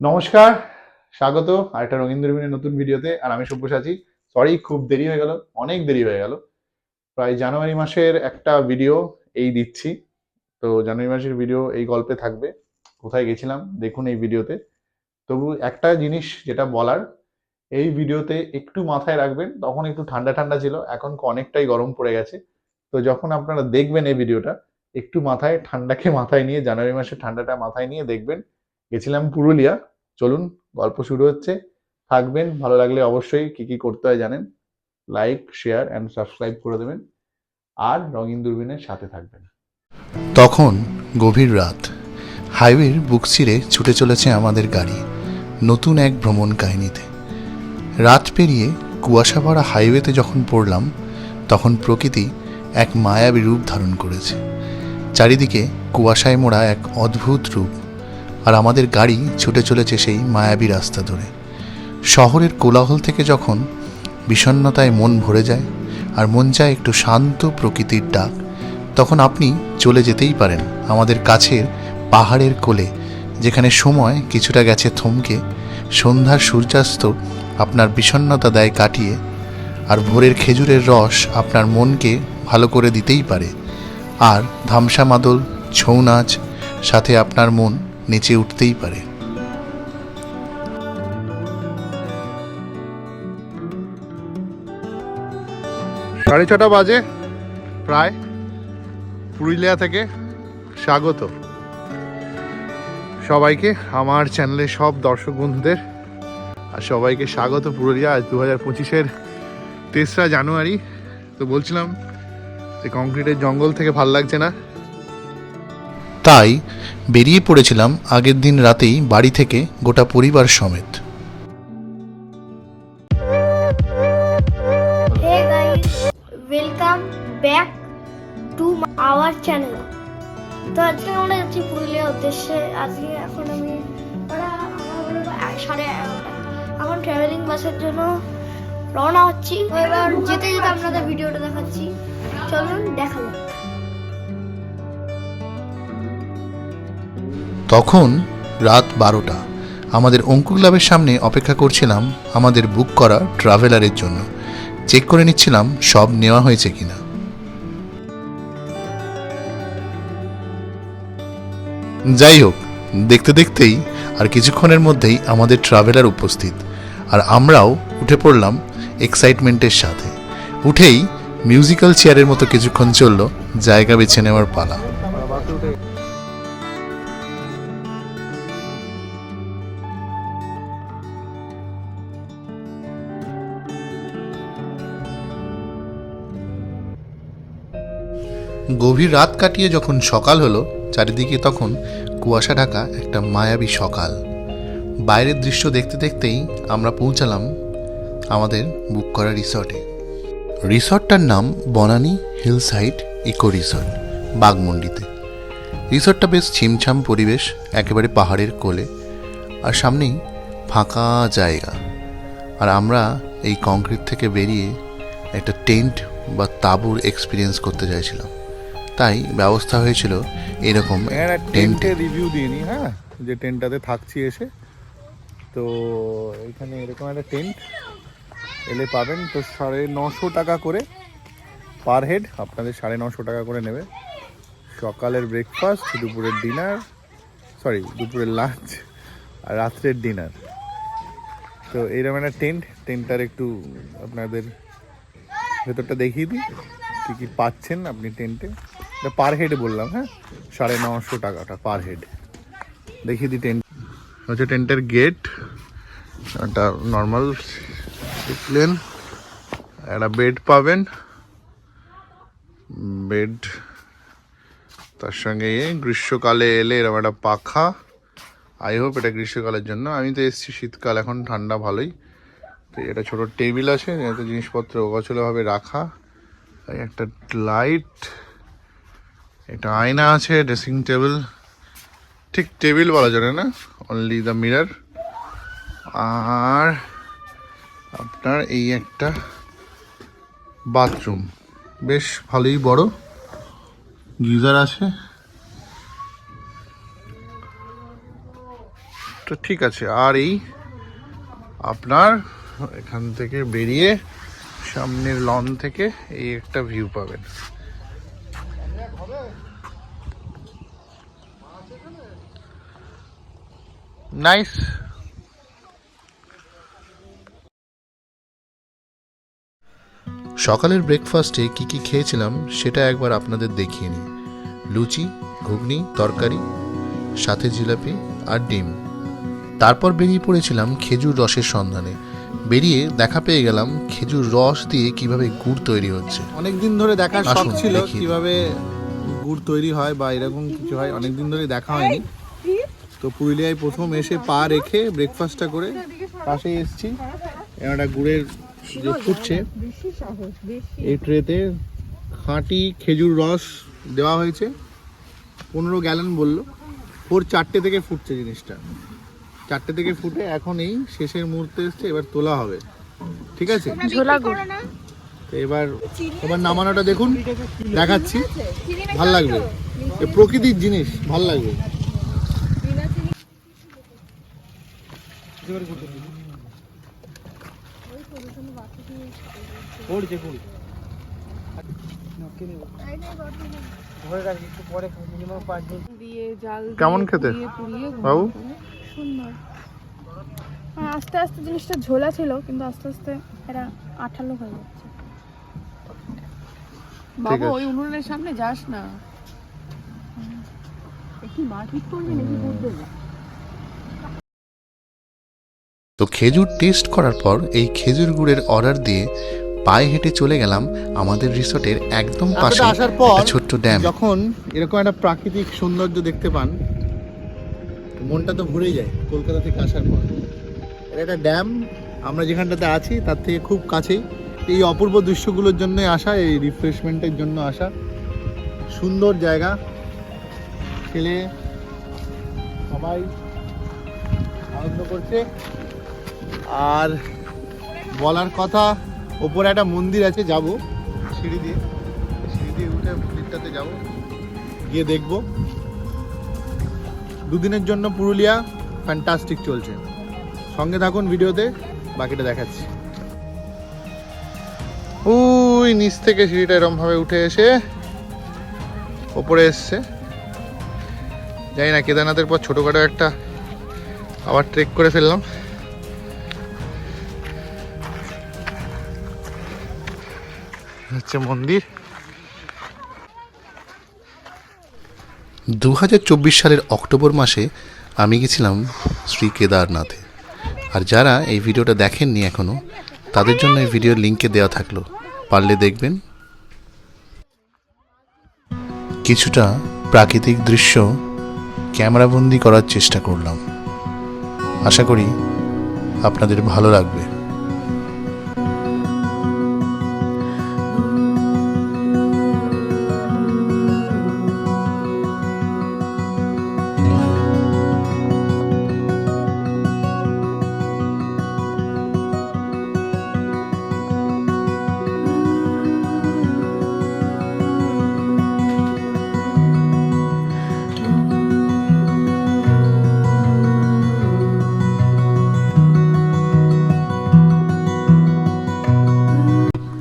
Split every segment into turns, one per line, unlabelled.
নমস্কার, স্বাগত। আরেকটা রঙিন দূরবীনের নতুন ভিডিওতে আর আমি সব্যসাচী। সরি খুব দেরি হয়ে গেল। অনেক দেরি হয়ে গেল। প্রায় জানুয়ারি মাসের একটা ভিডিও এই দিচ্ছি। তো জানুয়ারি মাসের ভিডিও এই গল্পে থাকবে। কোথায় গেছিলাম, দেখুন এই ভিডিওতে। তবু একটা জিনিস যেটা বলার, এই ভিডিওতে একটু মাথায় রাখবেন, তখন একটু ঠান্ডা ঠান্ডা ছিল, এখন অনেকটাই গরম পড়ে গেছে। তো যখন আপনারা দেখবেন এই ভিডিওটা, একটু মাথায়, ঠান্ডাকে মাথায় নিয়ে, জানুয়ারি মাসের ঠান্ডাটা মাথায় নিয়ে দেখবেন। গেছিলাম পুরুলিয়া চলুন, গল্প শুরু হচ্ছে। থাকবেন, ভালো লাগলে অবশ্যই কি কি করতে হয় জানেন। লাইক শেয়ার অ্যান্ড সাবস্ক্রাইব করে দেবেন। আর রঙিন দূরবীনের সাথে থাকবেন।
তখন গভীর রাত। হাইওয়ের বুক চিরে ছুটে চলেছে আমাদের গাড়ি, নতুন এক ভ্রমণ কাহিনীতে। রাত পেরিয়ে কুয়াশা ভরা হাইওয়েতে যখন পড়লাম, তখন প্রকৃতি এক মায়াবী রূপ ধারণ করেছে। চারিদিকে কুয়াশায় মোড়া এক অদ্ভুত রূপ। আর আমাদের গাড়ি ছুটে চলেছে সেই মায়াবী রাস্তা ধরে। শহরের কোলাহল থেকে যখন বিষণ্ণতায় মন ভরে যায় আর মন চায় একটু শান্ত প্রকৃতির ডাক, তখন আপনি চলে যেতেই পারেন আমাদের কাছের পাহাড়ের কোলে, যেখানে সময় কিছুটা গেছে থমকে, সন্ধ্যার সূর্যাস্ত আপনার বিষণ্নতা দেয় কাটিয়ে আর ভোরের খেজুরের রস আপনার মনকে ভালো করে দিতেই পারে। আর ধামসা মাদল, ছৌ নাচ, সাথে আপনার মন নেচে উঠতেই পারে।
সাড়ে ছটা বাজে, প্রায়, পুরুলিয়া থেকে স্বাগত। সবাইকে, আমার চ্যানেলে সব দর্শক বন্ধুদের, আর সবাইকে স্বাগত পুরুলিয়া। আজ দু হাজার পঁচিশের তেসরা জানুয়ারি, তো বলছিলাম যে কংক্রিটের জঙ্গল থেকে ভালো লাগছে না।
তাই বেরিয়ে পড়েছিলাম আগের দিন রাতেই বাড়ি থেকে গোটা পরিবার সমেত।
Welcome back to our channel. তো আজকে আমরা যাচ্ছি পুরুলিয়ার উদ্দেশ্যে। আজকে এখন আমি সাড়ে এগারোটা এখন ট্রাভেলিং বাসের জন্য রওনা হচ্ছি। এবার যেতে যেতে আপনাদের ভিডিওটা দেখাচ্ছি। চলুন, দেখা যাক।
তখন রাত বারোটা। আমাদের অঙ্কু ক্লাবের সামনে অপেক্ষা করছিলাম আমাদের বুক করা ট্রাভেলারের জন্য। চেক করে নিচ্ছিলাম সব নেওয়া হয়েছে কিনা। যাই হোক, দেখতে দেখতেই আর কিছুক্ষণের মধ্যেই আমাদের ট্রাভেলার উপস্থিত। আর আমরাও উঠে পড়লাম এক্সাইটমেন্টের সাথে। উঠেই মিউজিক্যাল চেয়ারের মতো কিছুক্ষণ চলল জায়গা বেছে নেওয়ার পালা। গভীর রাত কাটিয়ে যখন সকাল হলো, চারিদিকে তখন কুয়াশা ঢাকা একটা মায়াবী সকাল। বাইরের দৃশ্য দেখতে দেখতেই আমরা পৌঁছালাম আমাদের বুক করা রিসর্টে। রিসর্টটার নাম Banani hill side eco resort বাগমন্ডিতে রিসর্টটা বেশ ছিমছাম পরিবেশ, একেবারে পাহাড়ের কোলে, আর সামনেই ফাঁকা জায়গা। আর আমরা এই কংক্রিট থেকে বেরিয়ে একটা টেন্ট বা তাঁবুর এক্সপিরিয়েন্স করতে চাইছিলাম। তাই ব্যবস্থা হয়েছিল এরকম টেন্ট।
টেন্টের রিভিউ দিয়ে হ্যাঁ? যে টেন্টটাতে থাকছি এসে। তো এখানে এরকম একটা টেন্ট এলে পাবেন। তো সাড়ে নশো টাকা করে পার হেড। আপনাদের সাড়ে নশো টাকা করে নেবে। সকালের ব্রেকফাস্ট দুপুরের ডিনার সরি দুপুরের লাঞ্চ আর রাত্রের ডিনার তো এইরকম একটা টেন্ট। টেন্টটার একটু আপনাদের ভেতরটা দেখিয়ে দিই। কী কী পাচ্ছেন আপনি টেন্টে? এটা পার হেড বললাম হ্যাঁ? সাড়ে নশো টাকাটা পার হেড দেখিয়ে দিই টেন্ট হচ্ছে টেন্টের গেট একটা নর্মাল প্লেন একটা বেড পাবেন। বেড তার সঙ্গে গ্রীষ্মকালে এলে এরকম একটা পাখা। আই হোপ এটা গ্রীষ্মকালের জন্য। আমি তো এসেছি শীতকাল, এখন ঠান্ডা ভালোই। তো এটা ছোট টেবিল আছে জিনিসপত্র অগোছলভাবে রাখা। একটা লাইট একটা আয়না আছে ড্রেসিং টেবিল ঠিক টেবিল বলা যাবে না অনলি দ্য মিরার আর আপনার এই একটা বাথরুম বেশ ভালোই বড়। গিজার আছে। তো ঠিক আছে, আর এই আপনার এখান থেকে বেরিয়ে সামনের লন থেকে এই একটা ভিউ পাবেন। নাইস
সকালের ব্রেকফাস্টে কি কি খেয়েছিলাম সেটা একবার আপনাদের দেখিয়ে নিই। লুচি ঘুগনি তরকারি সাথে জিলাপি আর ডিম। তারপর বেরিয়ে পড়েছিলাম খেজুর রসের সন্ধানে। বেরিয়ে দেখা পেয়ে গেলাম খেজুর রস দিয়ে কীভাবে গুড় তৈরি হচ্ছে।
অনেকদিন ধরে দেখার শখ ছিল কীভাবে গুড় তৈরি হয় বা এরকম কিছু হয় অনেকদিন ধরে দেখা হয়নি। তো পুরুলিয়ায় প্রথম এসে পা রেখে ব্রেকফাস্টটা করে পাশেই এসেছি। একটা গুড়ের যে ফুটছে এই ট্রেতে খাঁটি খেজুর রস দেওয়া হয়েছে। পনেরো গ্যালন বলল। ভোর চারটে থেকে ফুটছে জিনিসটা। চারটে থেকে ফুটে এখন এই শেষের মুহূর্তে এসছে এবার তোলা হবে। ঠিক আছে? তো এবার এবার নামানোটা দেখুন দেখাচ্ছি। ভালো লাগবে। এ প্রকৃতির জিনিস ভালো লাগবে।
দিয়ে জাল
কেমন খেতে? বাবু?
সুন্দর। হ্যাঁ আস্তে আস্তে জিনিসটা ঝোলা ছিল কিন্তু আস্তে আস্তে এটা আঠালো হয়ে যাচ্ছে।
বাবা ওই উনুনের সামনে যাস না। কি মারপিট করবি নাকি বুঝতে
তো খেজুর টেস্ট করার পর এই খেজুর গুড়ের অর্ডার দিয়ে পায়ে হেঁটে চলে গেলাম আমাদের রিসোর্টের একদম পাশে
আসার পর
ছোট্ট ড্যাম
যখন এরকম একটা প্রাকৃতিক সৌন্দর্য দেখতে পান মনটা তো ভরে যায় কলকাতা থেকে আসার পর। এটা একটা ড্যাম আমরা যেখানটাতে আছি তার থেকে খুব কাছেই। এই অপূর্ব দৃশ্যগুলোর জন্যই আসা এই রিফ্রেশমেন্টের জন্য আসা। সুন্দর জায়গা। ছেলে সবাই আনন্দ করছে। আর বলার কথা, ওপরে একটা মন্দির আছে, যাব। সিঁড়ি দিয়ে সিঁড়ি দিয়ে উঠে মন্দিরটাতে যাব। গিয়ে দেখব। দুদিনের জন্য পুরুলিয়া ফ্যান্টাস্টিক চলছে। সঙ্গে থাকুন ভিডিওতে, বাকিটা দেখাচ্ছি। ওই নিচ থেকে সিঁড়িটা এরমভাবে উঠে এসে ওপরে এসছে। জানি না, কেদারনাথের পর ছোটোখাটো একটা আবার ট্রেক করে ফেললাম। হচ্ছে মন্দির।
দু হাজার চব্বিশ সালের অক্টোবর মাসে আমি গেছিলাম শ্রী কেদারনাথে। আর যারা এই ভিডিওটা দেখেননি এখনও তাদের জন্য এই ভিডিওর লিঙ্কে দেওয়া থাকল। পারলে দেখবেন। কিছুটা প্রাকৃতিক দৃশ্য ক্যামেরাবন্দি করার চেষ্টা করলাম। আশা করি আপনাদের ভালো লাগবে।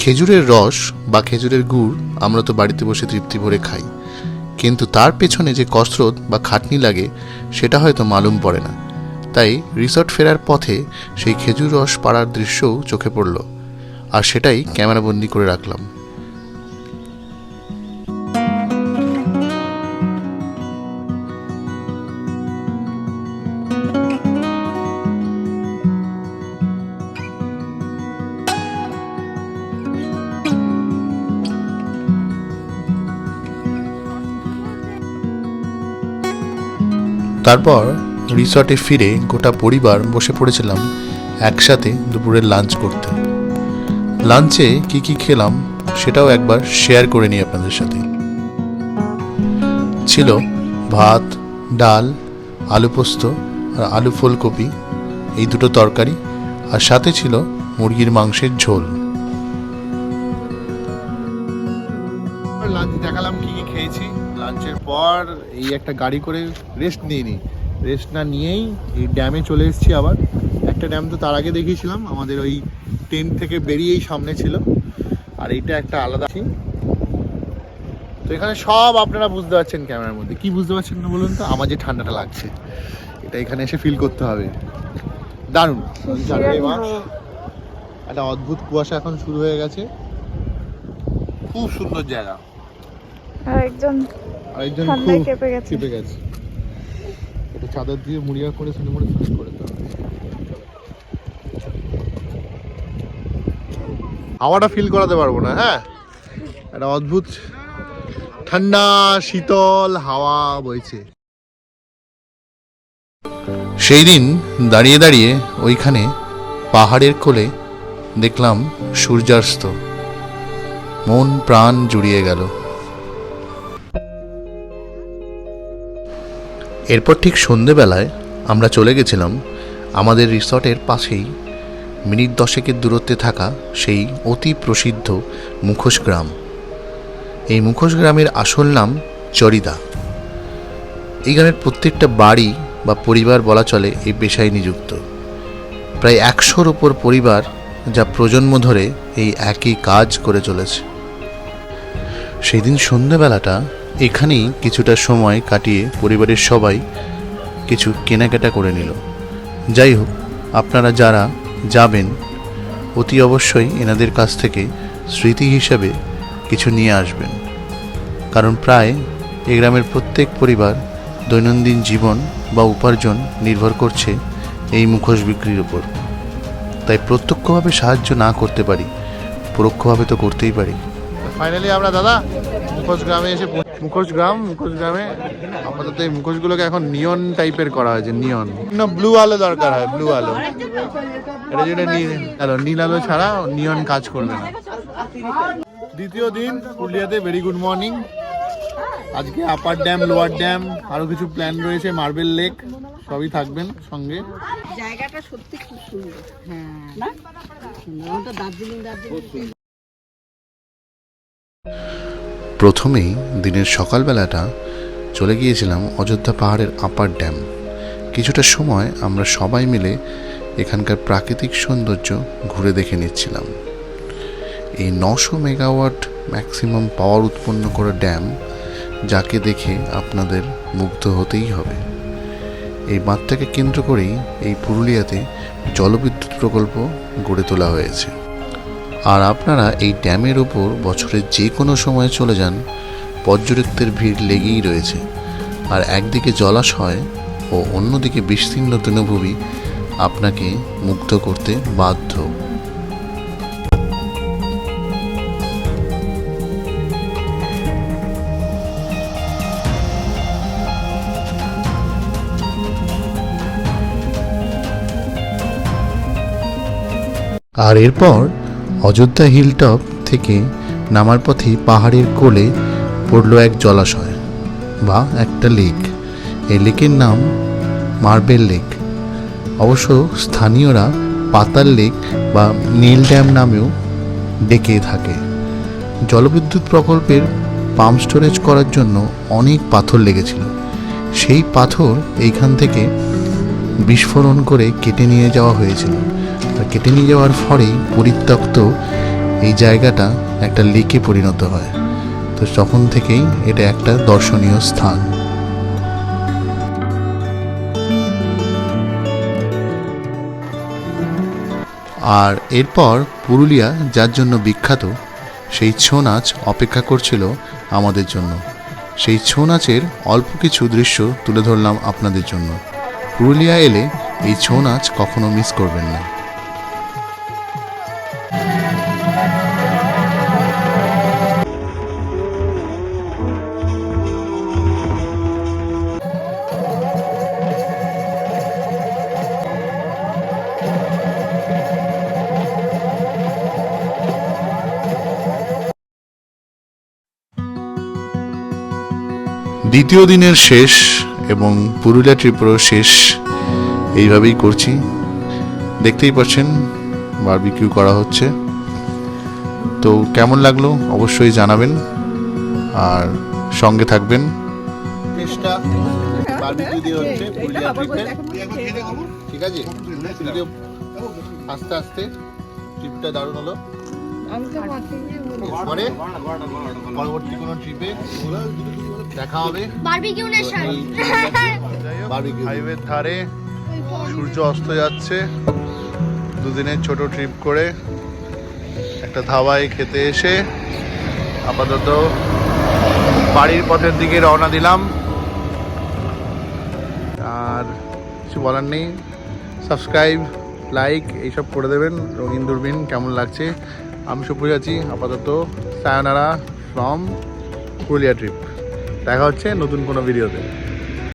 খেজুরের রস বা খেজুরের গুড় আমরা তো বাড়িতে বসে তৃপ্তি ভরে খাই। কিন্তু তার পেছনে যে কসরত বা খাটনি লাগে, সেটা হয়তো মালুম পড়ে না। তাই রিসর্ট ফেরার পথে সেই খেজুর রস পাড়ার দৃশ্যও চোখে পড়ল। আর সেটাই ক্যামেরাবন্দি করে রাখলাম। তারপর রিসর্টে ফিরে গোটা পরিবার বসে পড়েছিলাম একসাথে দুপুরের লাঞ্চ করতে। লাঞ্চে কি কি খেলাম সেটাও একবার শেয়ার করে নিই আপনাদের সাথে। ছিল ভাত, ডাল, আলু পোস্ত আর আলু ফুলকপি, এই দুটো তরকারি, আর সাথে ছিল মুরগির মাংসের ঝোল।
লাঞ্চের পর এই একটা গাড়ি করে রেস্ট নিয়ে নিই। রেস্ট না নিয়েই এই ড্যামে চলে এসেছি আবার। একটা ড্যাম তো তার আগে দেখিয়েছিলাম আমাদের ওই টেন্ট থেকে বেরিয়েই সামনে ছিল। আর এইটা একটা আলাদা আছে। তো এখানে সব আপনারা বুঝতে পারছেন ক্যামেরার মধ্যে। কি বুঝতে পারছেন না বলুন তো? আমার যে ঠান্ডাটা লাগছে। এটা এখানে এসে ফিল করতে হবে। দারুণ। জানুয়ারি মাস একটা অদ্ভুত কুয়াশা এখন শুরু হয়ে গেছে। খুব সুন্দর জায়গা।
একজন
আর একজন
ঠান্ডায় কেঁপে গেছে।
চেপে গেছে। এটা চাদর দিয়ে মুড়িয়া করে শুনে মনে ফ্রেশ করে দেওয়া হাওয়াটা ফিল করাতে পারব না হ্যাঁ? একটা অদ্ভুত ঠান্ডা শীতল হাওয়া বইছে।
সেই দিন দাঁড়িয়ে দাঁড়িয়ে ওইখানে পাহাড়ের কোলে দেখলাম সূর্যাস্ত। মন প্রাণ জুড়িয়ে গেল। এরপর ঠিক সন্ধেবেলায় আমরা চলে গেছিলাম আমাদের রিসর্টের পাশেই। মিনিট দশেকের দূরত্বে থাকা সেই অতি প্রসিদ্ধ মুখোশ গ্রাম। এই মুখোশ গ্রামের আসল নাম চরিদা। এই গ্রামের প্রত্যেকটা বাড়ি বা পরিবার বলা চলে এই পেশায় নিযুক্ত। প্রায় একশোর ওপর পরিবার যা প্রজন্ম ধরে এই একই কাজ করে চলেছে। সেই দিন সন্ধ্যেবেলাটা এখানেই কিছুটা সময় কাটিয়ে পরিবারের সবাই কিছু কেনাকাটা করে নিল। যাই হোক, আপনারা যারা যাবেন, অতি অবশ্যই এনাদের কাছ থেকে স্মৃতি হিসাবে কিছু নিয়ে আসবেন। কারণ প্রায় এই গ্রামের প্রত্যেক পরিবার দৈনন্দিন জীবন বা উপার্জন নির্ভর করছে এই মুখোশ বিক্রির উপর। তাই প্রত্যক্ষভাবে সাহায্য না করতে পারি, পরোক্ষভাবে তো করতেই পারি।
ফাইনালি আমরা দাদা মুখোশ গ্রামে এসে মুখোশ গ্রাম, মুখোশ গ্রামে আপাতত এই মুখোশগুলোকে এখন নিয়ন টাইপের করা হয়েছে, নিয়ন। ব্লু আলো দরকার হয় ব্লু আলো। এটা নীল, আলো নীল আলো ছাড়া নিয়ন কাজ করবে না। দ্বিতীয় দিন পুরুলিয়াতে ভেরি গুড মর্নিং আজকে আপার ড্যাম লোয়ার ড্যাম আরও কিছু প্ল্যান রয়েছে মার্বেল লেক সবই থাকবেন সঙ্গে।
জায়গাটা সত্যি খুব সুন্দর। হ্যাঁ। না? দার্জিলিং দার্জিলিং।
প্রথমেই দিনের সকালবেলাটা চলে গিয়েছিলাম অযোধ্যা পাহাড়ের আপার ড্যাম। কিছুটা সময় আমরা সবাই মিলে এখানকার প্রাকৃতিক সৌন্দর্য ঘুরে দেখে নিচ্ছিলাম। এই নশো মেগাওয়াট ম্যাক্সিমাম পাওয়ার উৎপন্ন করা ড্যাম যাকে দেখে আপনাদের মুগ্ধ হতেই হবে। এই বাঁধটাকে কেন্দ্র করেই এই পুরুলিয়াতে জলবিদ্যুৎ প্রকল্প গড়ে তোলা হয়েছে। আর আপনারা এই ড্যামের ওপর বছরের যে কোনো সময় চলে যান, পর্যটকদের ভিড় লেগেই রয়েছে। আর একদিকে জলাশয় ও অন্যদিকে বিস্তীর্ণ তৃণভূমি আপনাকে মুগ্ধ করতে বাধ্য। আর এরপর অযোধ্যা হিলটপ থেকে নামার পথে পাহাড়ের কোলে পড়ল এক জলাশয় বা একটা লেক। এই লেকের নাম মার্বেল লেক। অবশ্য স্থানীয়রা পাতাল লেক বা নীল ড্যাম নামেও ডেকে থাকে। জলবিদ্যুৎ প্রকল্পের পাম্প স্টোরেজ করার জন্য অনেক পাথর লেগেছিল। সেই পাথর এইখান থেকে বিস্ফোরণ করে কেটে নিয়ে যাওয়া হয়েছিল। আর কেটে নিয়ে যাওয়ার ফলেই পরিত্যক্ত এই জায়গাটা একটা লেকে পরিণত হয়। তো তখন থেকেই এটা একটা দর্শনীয় স্থান। আর এরপর পুরুলিয়া, যার জন্য বিখ্যাত, সেই ছৌ নাচ অপেক্ষা করছিল আমাদের জন্য। সেই ছৌ নাচের অল্প কিছু দৃশ্য তুলে ধরলাম আপনাদের জন্য। পুরুলিয়া এলে এই ছৌ নাচ কখনো মিস করবেন না। দ্বিতীয় দিনের শেষ এবং পুরুলিয়া ট্রিপেরও শেষ এইভাবেই করছি। দেখতেই পাচ্ছেন বারবিকিউ করা হচ্ছে। তো কেমন লাগল অবশ্যই জানাবেন। আর সঙ্গে থাকবেন।
চেষ্টা বারবিকিউ দিয়ে হচ্ছে পুরুলিয়া ট্রিপের
এখন খেয়ে নেব।
ঠিক আছে আস্তে আস্তে ট্রিপটা দারুণ হলো। পরে পরবর্তী কোনো ট্রিপে দেখা হবে।
বারবিকিউ নেশন
বারবিকিউ হাইওয়ের ধারে সূর্য অস্ত যাচ্ছে। দুদিনের ছোট ট্রিপ করে একটা ধাবায় খেতে এসে আপাতত বাড়ির পথের দিকে রওনা দিলাম। আর কিছু বলার নেই। সাবস্ক্রাইব লাইক এইসব করে দেবেন। রঙিন দূরবীন কেমন লাগছে? আমি সুপুর আছি। আপাতত সায়নারা ফ্রম পুরুলিয়া ট্রিপ দেখা হচ্ছে নতুন কোনো ভিডিওতে।